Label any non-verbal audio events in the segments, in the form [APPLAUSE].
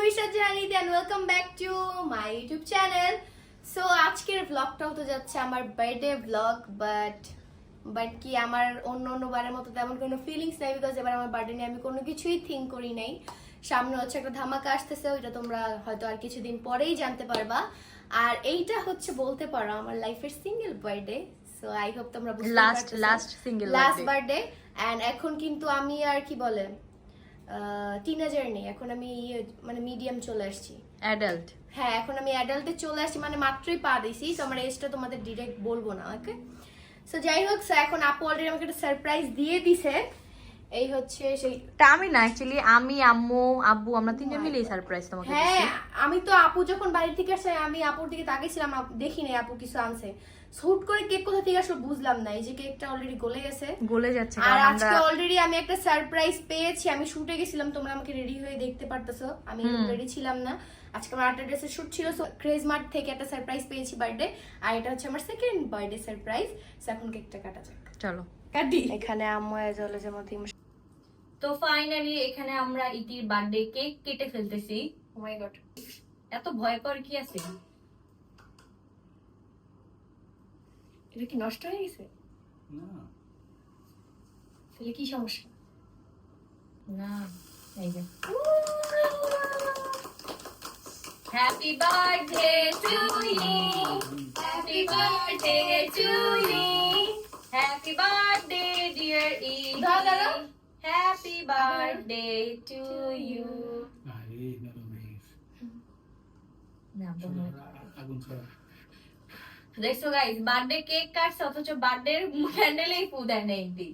Manisha জানিদ and welcome back to my YouTube channel so আজকের ব্লগটাও তো যাচ্ছে আমার বার্থডে ব্লগ বাট বাট কি আমার অন্য অন্য বারের মতো তেমন কোনো ফিলিংস নাই বিকজ এবার আমার বার্থডে নিয়ে আমি কোনো কিছুই থিঙ্ক করি নাই। সামনে হচ্ছে একটা ধামাকা আসতেছে ওইটা তোমরা হয়তো আর কিছুদিন পরেই জানতে পারবা। আর এইটা হচ্ছে বলতে পারো আমার লাইফের single birthday so I hope তোমরা single লাস্ট বার্থডে এন্ড এখন কিন্তু আমি আর কি বলে টিনেজার নেই। এখন আমি ইয়ে, মানে মিডিয়াম চলে আসছি। অ্যাডাল্ট হ্যাঁ এখন আমি অ্যাডাল্টে চলে আসছি মানে মাত্রই পা দিছি তো আমার এজটা তোমাদের ডিরেক্ট বলব না ওকে সো যাই হোক এখন আপু অলরেডি আমাকে একটা সারপ্রাইজ দিয়ে দিছে। এই হচ্ছে সেই তা আমি না অ্যাকচুয়ালি আমি আম্মু আব্বু আমরা তিনজন মিলেই সারপ্রাইজ তোমাকে হ্যাঁ আমি তো আপু যখন বাড়ি থেকে আসে আমি আপুর দিকে তাকিয়েছিলাম আপ- দেখি নাই আপু কিছু আনছে। হুট করে কেক কোথা থেকে আসলে বুঝলাম না। এই যে কেকটা অলরেডি গলে গেছে। গলে যাচ্ছে আর আজকে আমরা অলরেডি আমি একটা সারপ্রাইজ পেয়েছি। আমি শুটে গেছিলাম তোমরা আমাকে রেডি হয়ে দেখতে পারতেছো। আমি রেডি ছিলাম না। আজকে আমার আটটা ড্রেসের শুট ছিল ক্রেজ মার্ট থেকে একটা সারপ্রাইজ পেয়েছি বার্থডে আর এটা হচ্ছে আমার সেকেন্ড বার্থডে সারপ্রাইজ এখন কেকটা কাটা যাক। চলো। কাটি। এখানে আম্মু যে মধ্যে তো ফাইনালি এখানে আমরা ইতির বার্থডে কেক কেটে ফেলতেছি। ও মাই গড এত ভয়কর কি আছে? এটা কি নষ্ট হয়ে গেছে? তাহলে কি সমস্যা? না এই যে। Happy birthday to you happy birthday to you happy birthday dear ই দাঁড়া, দাঁড়া। হ্যাপি বার্থডে টু ইউ আরে। না আগুন ছড়া দেখছ গাইস বার্থডে কেক কাটছে অথচ বার্থডে ক্যান্ডেলেই ফু দেয় না ইতি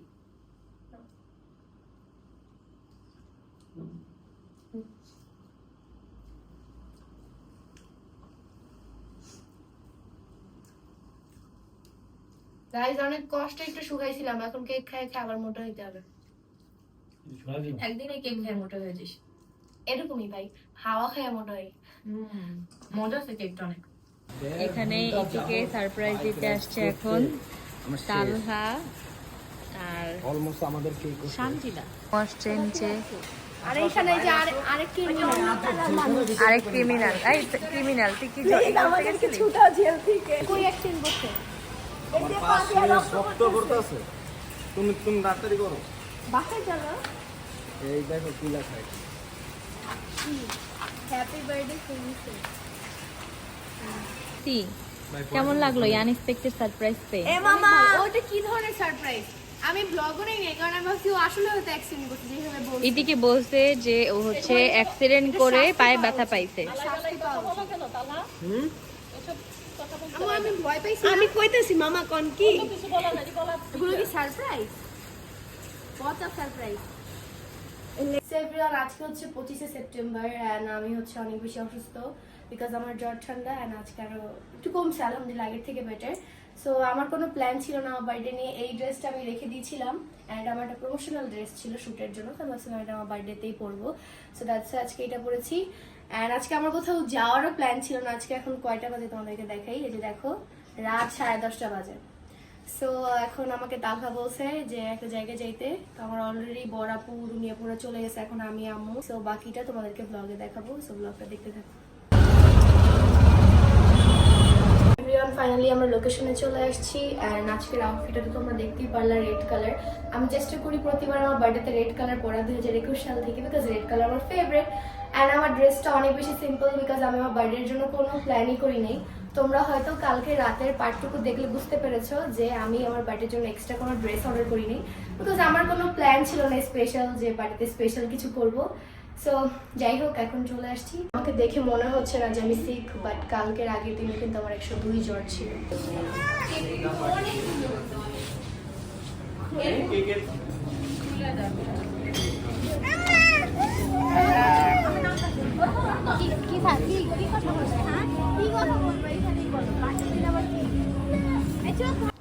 গাইজ অনেক কষ্টে একটু শুকাইছিলাম। এখন কেক খাই খাই আবার মোটা হইতে হবে। একদিনে কেক খেয়ে মোটা হয়ে যাস এরকমই ভাই হাওয়া খায় মোটা হয় মজা আছে কেকটা অনেক। এখানে ইতিকে সারপ্রাইজ দিতে আসছে এখন তালহা আর অলমোস্ট আমাদের কেক শান্তিলা। আসছে নিচে। আর এইখানে এই যে আর আরেক ক্রিমিনাল আরেক ক্রিমিনাল এই ক্রিমিনাল তুই কি আমাদের কিছু জেল থেকে। কই অ্যাক্সিডেন্ট করছে শক্ত করতেছে। তুমি তুমি তাড়াতাড়ি করো। বাসায় যাব এই দেখো কি লেখা হ্যাপি বার্থডে ফিনিশে সি কেমন লাগল আনএক্সপেক্টেড সারপ্রাইজ পেয়ে এ মামা! ওটা কি ধরনের সারপ্রাইজ আমি ব্লগও নেই কারণ আমি ভাবছি ও আসলে হয়তো অ্যাক্সিডেন্ট করছে যেভাবে বলছে। ইতিকে বলছে যে ও হচ্ছে অ্যাক্সিডেন্ট করে পায়ে ব্যথা পাইছে। আমি ভয় পাইছি আমি কইতেছি মামা কোন কি? এগুলো কি surprise what's up surprise everyone আজকে হচ্ছে পঁচিশে সেপ্টেম্বর আমি হচ্ছে অনেক বেশি অসুস্থ। বিকজ আমার জ্বর ঠান্ডা অ্যান্ড আজকে আরও একটু কমছে, আলহামদুলিল্লাহ, আগের থেকে বেটার সো আমার কোনো প্ল্যান ছিল না, আমার বার্থডে নিয়ে এই ড্রেসটা আমি রেখে দিয়েছিলাম অ্যান্ড আমার একটা প্রমোশনাল ড্রেস ছিল শ্যুটের জন্য, তো ভাবছিলাম এটা আমার বার্থডেতেই পরবো। সো দ্যাটস আজকে এটা পরেছি। অ্যান্ড আজকে আমার কোথাও যাওয়ারও প্ল্যান ছিল না, আজকে এখন কয়টা বাজে তোমাদেরকে দেখাই, এই যে দেখো, রাত সাড়ে দশটা বাজে। সো এখন আমাকে তালহা বলছে যে একটা জায়গায় যাইতে আমার অলরেডি বড়াপু রুমিয়াপুরা চলে গেছে, এখন আমি আম্মু। সো বাকিটা তোমাদেরকে ব্লগে দেখাবো সো ব্লগটা দেখতে থাকো। ফাইনালি আমরা লোকেশনে চলে আসছি অ্যান্ড আজকের আউটফিটটা তো তোমরা দেখতেই পারলে রেড কালার আমি চেষ্টা করি প্রতিবার আমার বার্থডেতে রেড কালার পরা দুই হাজার একুশ সাল থেকে বিকজ রেড কালার আমার ফেভারিট অ্যান্ড আমার ড্রেসটা অনেক বেশি সিম্পল বিকজ আমি আমার বার্থডের জন্য কোনো প্ল্যানই করি নেই। তোমরা হয়তো কালকে রাতের পার্টটুকু দেখলে বুঝতে পেরেছ যে আমি আমার বার্থডের জন্য এক্সট্রা কোনো ড্রেস অর্ডার করিনি। বিকজ আমার কোনো প্ল্যান ছিল না স্পেশাল যে বাড়িতে স্পেশাল কিছু করব। সো যাই হোক এখন চলে আসছি। আমাকে দেখে মনে হচ্ছে না যে আমি সিক বাট কালকের আগের দিনে কিন্তু আমার একশো দুই জ্বর ছিল।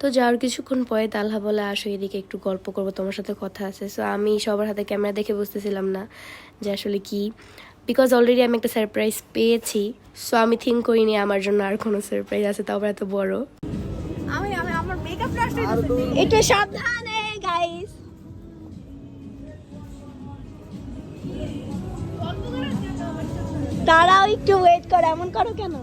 তো যাওয়ার কিছুক্ষণ পরে তালহা বলে আসো এদিকে একটু গল্প করব তোমার সাথে কথা আছে। সো আমি সবার হাতে ক্যামেরা দেখে বুঝতেছিলাম না যে আসলে কি। বিকজ অলরেডি আমি একটা সারপ্রাইজ পেয়েছি সো আমি থিঙ্ক করিনি আমার জন্য আর কোনো সারপ্রাইজ আছে তাও এত বড়। আমি আমি আমার মেকআপ এটা সাবধানে গাইস তারাও একটু ওয়েট করো এমন করো কেন?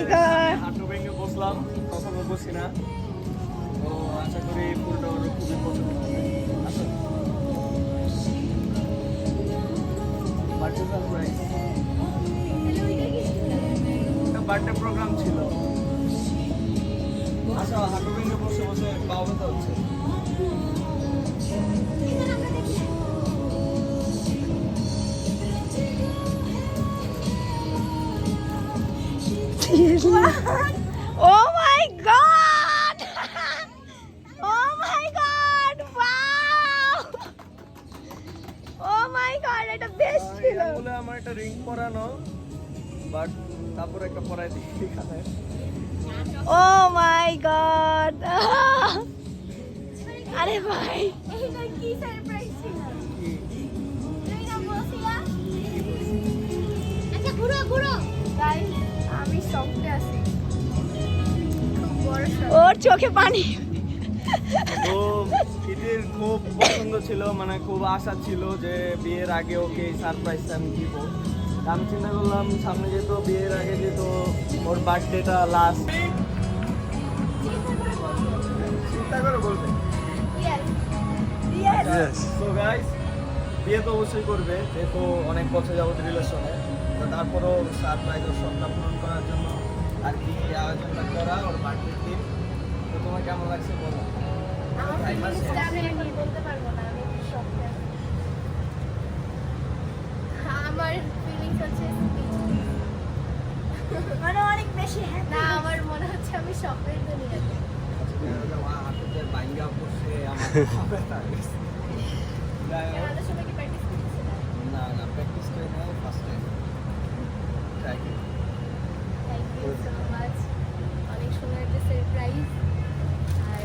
ও হাঁটু ভেঙে বসলাম কখনো বসি না তো আশা করি পুরোটা ওর খুবই পছন্দ বার্থডে প্রোগ্রাম ছিল। আচ্ছা হাঁটু ভেঙে বসে বসে পাও ব্যথা হচ্ছে। [LAUGHS] Ah! ওর চোখে পানি। তো ঈদের খুব পছন্দ ছিল মানে খুব আশা ছিল যে বিয়ের আগে ওকে এই সারপ্রাইজটা আমি দিব। আমি চিন্তা করলাম সামনে যেহেতু বিয়ের আগে যেহেতু ওর বার্থডেটা লাস্ট চিন্তা করে বলবে। বিয়ে তো অবশ্যই করবে যেহেতু অনেক বছর যাবত রিলেশনে তো তারপরও সারপ্রাইজ ওর স্বপ্ন পূরণ করার জন্য আর কি আয়োজনটা করা ওর বার্থডে দিন। তো তোমার কেমন লাগছে বলো? আমার ফিলিংস হচ্ছে মানে অনেক বেশি না আমার মনে হচ্ছে আমি দুনিয়াতে। [LAUGHS] [LAUGHS] না না প্র্যাকটিস করে নেয় first time thank you so much অনেক সুন্দর একটা সারপ্রাইজ আর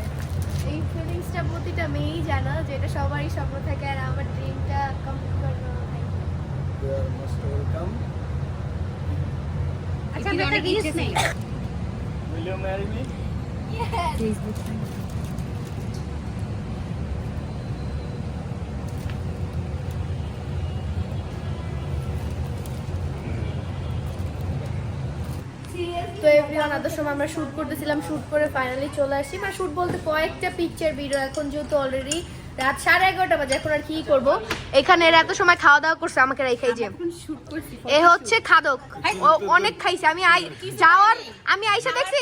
এই ফিলিংসটা প্রতিটা মেয়েই জানো যেটা সবারই স্বপ্ন থাকে আর আমার ড্রিমটা কমপ্লিট করব ইউ আর মোস্ট ওয়েলকাম আচ্ছা নেই? উইল ইউ ম্যারি মি তো এভরিওয়ান এত সময় আমরা শ্যুট করতেছিলাম শ্যুট করে ফাইনালি চলে আসছি মানে শ্যুট বলতে কয়েকটা পিকচার ভিডিও এখন যেহেতু অলরেডি রাত সাড়ে এগারোটা বাজে এখন আর কি করব? এখানে এরা এত সময় খাওয়া দাওয়া করছে আমাকে রেখেই যে। এ হচ্ছে খাদক। ও অনেক খাইছে আমি যাওয়ার আমি আইসা দেখছি?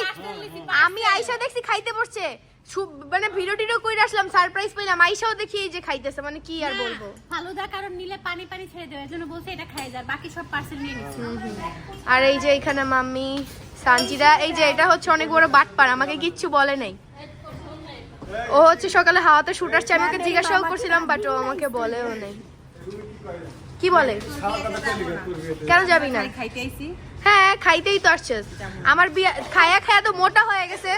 আমি আইসা দেখছি খাইতে বসছে। মানে ভিডিও টিডিও করে আসলাম সারপ্রাইজ পেলাম আইসাও দেখি এই যে খাইতেছে মানে কি আর বলব? ফালুদা কারণ নিলে পানি পানি ছেড়ে দেবে এর জন্য বলছে এটা খাই যায় বাকি সব পার্সেল নিয়ে নিচ্ছে। আর এই যে এখানে মাম্মি সানজিদা এই যে এটা হচ্ছে অনেক বড় বাটপার আমাকে কিচ্ছু বলে নাই। ও হচ্ছে সকালে হাওয়াতে শুট আসছে আমি ওকে জিজ্ঞাসাও করছিলাম বাট ও আমাকে বলেও নাই। কি বলে? কেন যাবি না? হ্যাঁ খাইতেই তো আসছিস। আমার বিয়া খায়া খায়া তো মোটা হয়ে গেছে।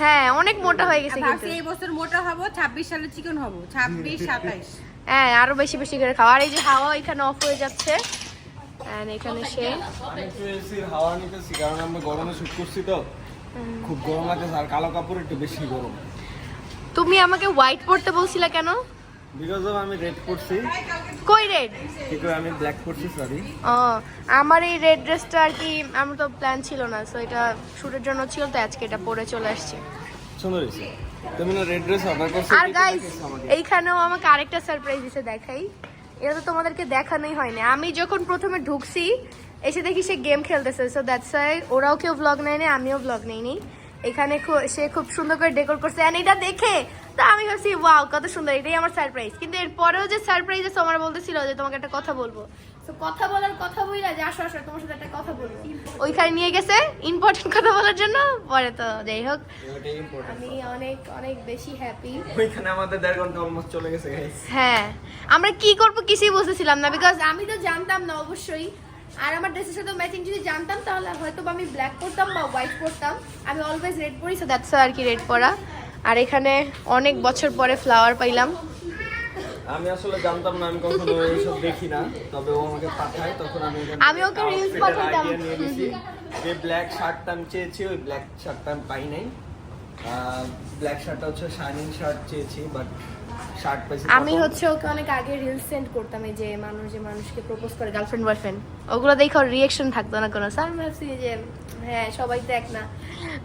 হ্যাঁ অনেক মোটা হয়ে গেছে কিন্তু। এই বছর মোটা হব ছাব্বিশ সালে চিকন হব ছাব্বিশ সাতাইশ। হ্যাঁ আরও বেশি বেশি করে খাওয়া আর এই যে হাওয়া এখানে অফ হয়ে যাচ্ছে। এখানে সে আমি একটু এসির হাওয়া নিতেছি কারণ আমরা গরমে শুট করছি তো। খুব গরম লাগতেছে আর কালো কাপড় একটু বেশি গরম। তুমি আমাকে হোয়াইট পরতে বলছিলে কেন? বিকজ অফ আমি রেড করছি কই রেড আমি ব্ল্যাক সরি ও আমার এই রেড ড্রেসটা আর কি আমার তো প্ল্যান ছিল না সো এটা শুটের জন্য ছিল তো আজকে এটা পরে চলে আসছি। সুন্দর হয়েছে তুমি না রেড ড্রেস অর্ডার করছ আর গাইস এইখানেও আমাকে আরেকটা সারপ্রাইজ দিছে দেখাই। এটা তো তোমাদেরকে দেখানোই হয়নি। আমি যখন প্রথমে ঢুকছি, এসে দেখি সে গেম খেলতেছে। সো দ্যাটস ওয়াই ওরাও কেউ ব্লগ নেয়নি, আমিও ব্লগ নেইনি। এখানে সে খুব সুন্দর করে ডেকোর করছে। অ্যান্ড এটা দেখে তো আমি ভাবছি ওয়াও কত সুন্দর। এটাই আমার সারপ্রাইজ কিন্তু এরপরেও যে সারপ্রাইজ আছে আমার বলতেছিল যে, তোমাকে একটা কথা বলব। কথা বলার কথা বইলা যে আসো আসো তোমার সাথে একটা কথা বলব ওইখানে নিয়ে গেছে ইম্পর্টেন্ট কথা বলার জন্য? পরে তো যাই হোক। আমি অনেক অনেক বেশি হ্যাপি ওইখানে আমাদের দেড় ঘণ্টা অলমোস্ট চলে গেছে guys। হ্যাঁ। আমরা কি করব কিছুই বুঝতেছিলাম না বিকজ আমি তো জানতাম না অবশ্যই। আর আমার ড্রেসের সাথে ম্যাচিং যদি জানতাম তাহলে হয়তো আমি ব্ল্যাক পরতাম বা হোয়াইট পরতাম। আমি অলওয়েজ রেড পরি সো দ্যাটস আর কি রেড পরা। আর এখানে অনেক বছর পরে ফ্লাওয়ার পাইলাম। আমি আসলে জানতাম না আমি কখনো এইসব দেখি না। তবে ও আমাকে পাঠায় তখন আমি আমি ওকে outfit পাঠাতাম। যে ব্ল্যাক শার্টটা আমি চেয়েছি ওই ব্ল্যাক শার্টটা আমি পাই নাই। ব্ল্যাক শার্টটা হচ্ছে শাইনিং শার্ট চেয়েছি বাট শার্ট আমি হচ্ছে ওকে অনেক আগে রিলস সেন্ড করতাম এই যে মানুষ যে মানুষকে প্রপোজ করে গার্লফ্রেন্ড বয়ফ্রেন্ড ওগুলো দেখে ওর রিয়েকশন থাকতো না কোনো। স্যার ভাবছি যে হ্যাঁ সবাই তো এক না।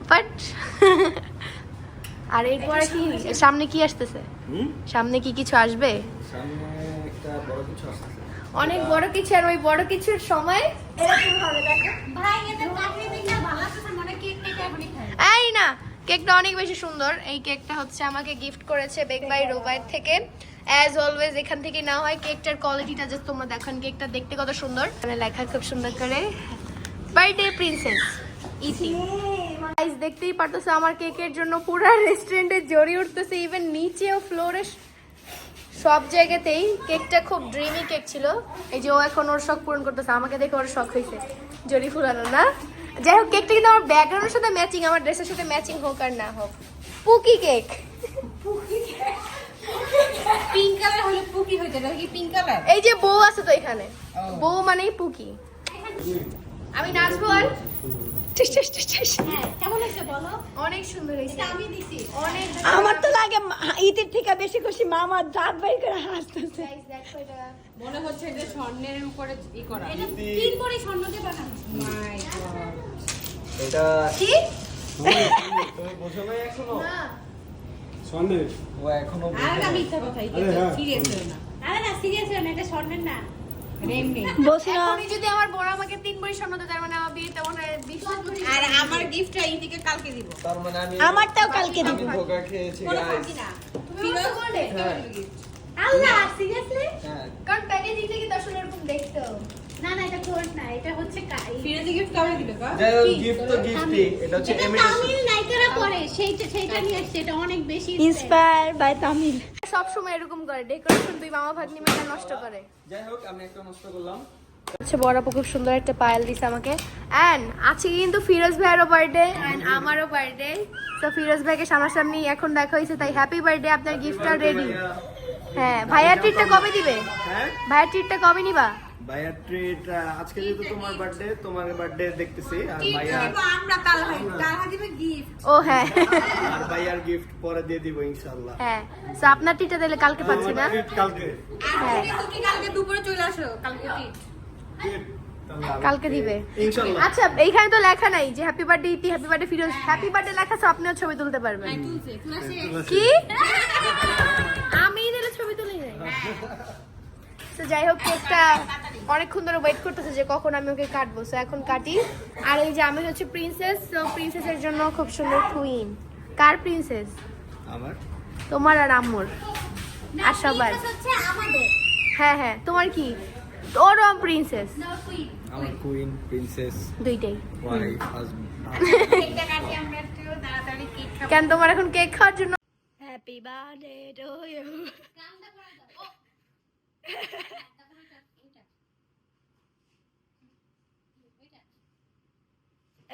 বাট আর এরপরে কি সামনে কি আসতেছে? সামনে কি কিছু আসবে? সামনে একটা বড় কিছু আসছে অনেক বড় কিছু আর ওই বড় কিছুর সময়? মনে এই না কেকটা অনেক বেশি সুন্দর। এই কেকটা হচ্ছে আমাকে গিফট করেছে বেক বাই রোবাইট থেকে। অ্যাজ অলওয়েজ এখান থেকে না হয় কেকটার কোয়ালিটিটা জাস্ট তোমরা দেখেন কেকটা দেখতে কত সুন্দর। মানে লেখা খুব সুন্দর করে বার্থডে প্রিন্সেস ইতি গাইস দেখতেই পারতেছো আমার কেকের জন্য পুরো রেস্টুরেন্টে জড়িয়ে উঠতেছে ইভেন নিচেও ফ্লোরে সব জায়গাতেই কেকটা খুব ড্রিমি কেক ছিল। এই যে ও এখন ওর শখ পূরণ করতেছে আমাকে দেখে ওর শখ হয়েছে জড়ি ফুলানো না? যাই হোক কেকটা কিন্তু আমার ব্যাকগ্রাউন্ডের সাথে ম্যাচিং আমার ড্রেসের সাথে ম্যাচিং হোক আর না হোক। পুকি কেক পিঙ্ক কালার হলে পুকি হয়ে যাবে কি পিঙ্ক কালার এই যে বউ আছে তো এখানে। বউ মানেই পুকি আমি নাচবো আর? টিস, টিস, টিস, টিস। হ্যাঁ কেমন হয়েছে বলো? অনেক সুন্দর হয়েছে। আমি দিছি। অনেক আমার তো লাগে ঈদের থেকে বেশি খুশি মামা দাঁত বাইর করে হাসতেছে। মনে হচ্ছে এটা স্বর্ণের উপরে ই করা। এটা তিন করে স্বর্ণ দিয়ে বানানো। মাই গড এটা কি? তুমি বোঝো এখনও? না। সন্দেশ ও এখনও আরে না মিথ্যা কথা এটা হ্যাঁ। সিরিয়াস না। আরে না সিরিয়াস না এটা স্বর্ণের না। এমনি বসি না। এখনই যদি আমার বড় আমাকে তিন বড়ি স্বর্ণ দেয় তার মানে আমার বিয়েতে মনে হয় বিশ লাখ কোটি আর আমার গিফটটা ইদিকে কালকে দিব। তার মানে আমি আমারটাও কালকে দিব। ধোকা খেয়েছি গাইস তুমি আমাকে হ্যাঁ। আল্লাহ সিরিয়াসলি হ্যাঁ। কারণ এরকম দেখতে? না না এটা না এটা হচ্ছে কা- ফিরোজি গিফট কবে দিবে কা যাই গিফট তো গিফটই এটা হচ্ছে এটা তামিল নায়িকারা পরে সেইটা সেইটা নিয়ে আসছে এটা অনেক বেশি ইন্সপায়ার বাই তামিল। সব সময় এরকম করে। ডেকোরেশন দুই মামা ভাগ্নি মেয়েটা নষ্ট করে। যাই হোক আমি একটা নষ্ট করলাম। হচ্ছে বড় খুব সুন্দর একটা পায়েল দিছে আমাকে। অ্যান্ড আজকে কিন্তু ফিরোজ ভাইয়েরও বার্থডে অ্যান্ড আমারও বার্থডে তো ফিরোজ ভাইকে সামনাসামনি এখন দেখা হয়েছে তাই হ্যাপি বার্থডে আপনার গিফটটা রেডি হ্যাঁ ভাইয়ার ট্রিটটা কবে দিবে? হ্যাঁ? ভাইয়ার ট্রিটটা কবে নিবা? ভাইয়ার ট্রিট আজকে যেহেতু তোমার বার্থডে তোমার বার্থডে দেখতেছি আর ভাইয়ার আমরা কাল হয়। কাল দিবে গিফট ও হ্যাঁ। আর ভাইয়ার গিফট পরে দিয়ে দিব ইনশাআল্লাহ। হ্যাঁ। আপনার দিলে কালকে পাচ্ছি না? কালকে। হ্যাঁ। তুমি কালকে দুপুরে চলে আসো কালকে কি? কালকে দিবে। আচ্ছা এইখানে তো লেখা নাই যে হ্যাপি বার্থডে ইতি happy birthday Firoz. Happy birthday লেখা আছে আপনিও ছবি তুলতে পারবেন। তুলছে কি? [LAUGHS] আমি দিলে ছবি তুলে যাই তো যাই হোক কেকটা অনেকক্ষণ ধরে ওয়েট করতেছে যে কখন আমি ওকে কাটবো। তো এখন কাটি। আর এই যে আমি হচ্ছে প্রিন্সেস তো প্রিন্সেসের জন্য খুব সুন্দর কুইন কার প্রিন্সেস আমার? তোমার আর আম্মুর। আর সবার। হচ্ছে আমাদের। হ্যাঁ হ্যাঁ। তোমার কি? ওরও প্রিন্সেস আমার কুইন প্রিন্সেস দুইটাই। কেন তোমার এখন কেক খাওয়ার জন্য? হ্যাপি বার্থডে টু ইউ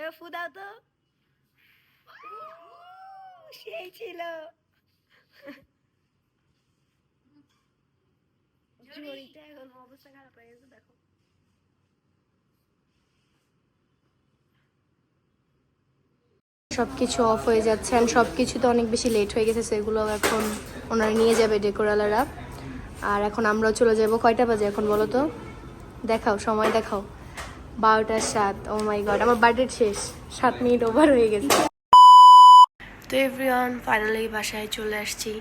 এবার ফু দাও তো। সেই ছিল। জড়িটা এখন অবস্থা খারাপ হয়ে গেছে দেখো। সবকিছু অফ হয়ে যাচ্ছে আর সব কিছুতে অনেক বেশি লেট হয়ে গেছে সেগুলো এখন ওনারা নিয়ে যাবে ডেকোরালারা আর এখন আমরাও চলে যাব। কয়টা বাজে এখন বলো তো? দেখাও সময় দেখাও। বারোটার সাত ও মাই গড আমার বার্থডে শেষ, সাত মিনিট ওভার হয়ে গেছে। তো এভরিওয়ান ফাইনালি বাসায় চলে আসছি।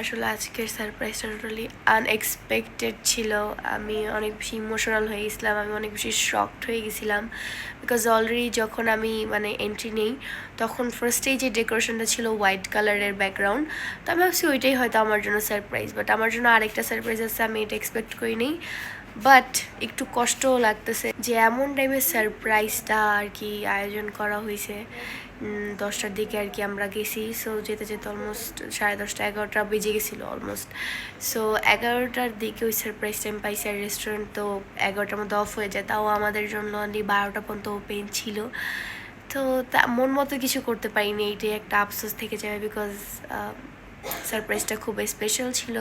আসলে আজকের সারপ্রাইজটা টোটালি আনএক্সপেক্টেড ছিল। আমি অনেক বেশি ইমোশনাল হয়ে গেছিলাম, আমি অনেক বেশি শকড হয়ে গেছিলাম। বিকজ অলরেডি যখন আমি মানে এন্ট্রি নেই, তখন ফার্স্টেই যে ডেকোরেশনটা ছিল হোয়াইট কালারের ব্যাকগ্রাউন্ড তো আমি ভাবছি ওইটাই হয়তো আমার জন্য সারপ্রাইজ বাট আমার জন্য আরেকটা সারপ্রাইজ আছে, আমি এটা এক্সপেক্ট করিনি। বাট একটু কষ্টও লাগতেছে যে এমন টাইমে সারপ্রাইজটা আর কি আয়োজন করা হয়েছে। দশটার দিকে আর কি আমরা গেছি। সো যেতে যেতে অলমোস্ট সাড়ে দশটা, এগারোটা বেজে গেছিল অলমোস্ট সো এগারোটার দিকে ওই সারপ্রাইজ টাইম পাইছি আর রেস্টুরেন্ট তো এগারোটার মধ্যে অফ হয়ে যায়। তাও আমাদের জন্য অনলি বারোটা পর্যন্ত ওপেন ছিল। তো তা, মন মতো কিছু করতে পারিনি। এইটাই একটা আফসোস থেকে যাবে বিকজ সারপ্রাইজটা খুব স্পেশাল ছিল।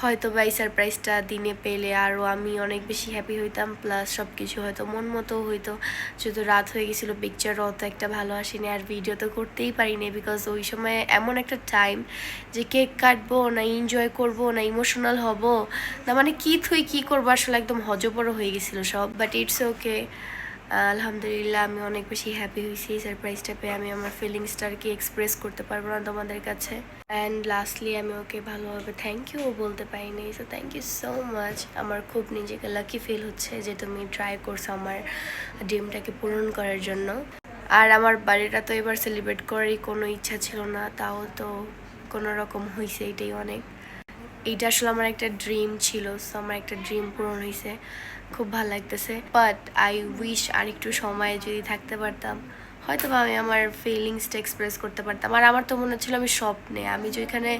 হয়তো বা এই সারপ্রাইজটা দিনে পেলে আরও আমি অনেক বেশি হ্যাপি হইতাম প্লাস সব কিছু হয়তো মন মতো হইতো। যেহেতু রাত হয়ে গেছিল পিকচারও অত একটা ভালো আসেনি, আর ভিডিও তো করতেই পারিনি বিকজ ওই সময় এমন একটা টাইম যে কেক কাটবো না এনজয় করব না ইমোশনাল হব, না মানে কী থুই কী করব, আসলে একদম হজবড় হয়ে গেছিল সব বাট ইটস ওকে আলহামদুলিল্লাহ, আমি অনেক বেশি হ্যাপি হয়েছি। সারপ্রাইজটা পেয়ে আমি আমার ফিলিংসটা আর কি এক্সপ্রেস করতে পারব না তোমাদের কাছে? অ্যান্ড লাস্টলি আমি ওকে ভালোভাবে থ্যাংক ইউ বলতে পারিনি। So thank you so much আমার খুব নিজেকে লাকি ফিল হচ্ছে যে তুমি ট্রাই করছ আমার ড্রিমটাকে পূরণ করার জন্য। আর আমার বাড়িটা তো এবার সেলিব্রেট করারই কোনো ইচ্ছা ছিল না, তাও তো কোনো রকম হয়েছে এটাই অনেক। এইটা আসলে আমার একটা ড্রিম ছিল সো আমার একটা ড্রিম পূরণ হয়েছে খুব ভালো লাগতেছে। বাট আই উইশ আর একটু সময় যদি থাকতে পারতাম হয়তো আমি আমার ফিলিংসটা এক্সপ্রেস করতে পারতাম। আর আমার তো মনে হচ্ছিল আমি স্বপ্নে, আমি যেখানে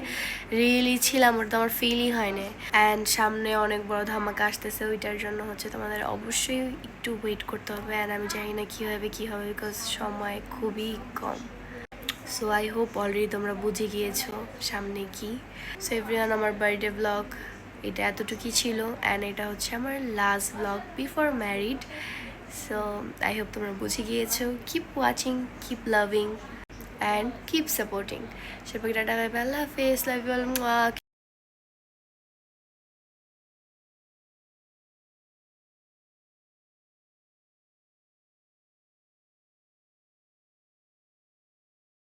রিয়েলি ছিলাম, ওটা তো আমার ফিলই হয়নি। অ্যান্ড সামনে অনেক বড় ধামাকা আসতেছে, ওইটার জন্য হচ্ছে তোমাদের অবশ্যই একটু ওয়েট করতে হবে। অ্যান্ড আমি জানি না কী হবে কী হবে বিকজ সময় খুবই কম। সো আই হোপ অলরেডি তোমরা বুঝে গিয়েছো সামনে কি। সো এভরিওয়ান আমার বার্থডে ব্লগ এটা এতটুকুই ছিল অ্যান্ড এটা হচ্ছে আমার last blog before married so I hope তোমরা বুঝে গিয়েছো keep watching keep loving and keep supporting say tata bye আল্লাহ হাফেজ লাভ ইউ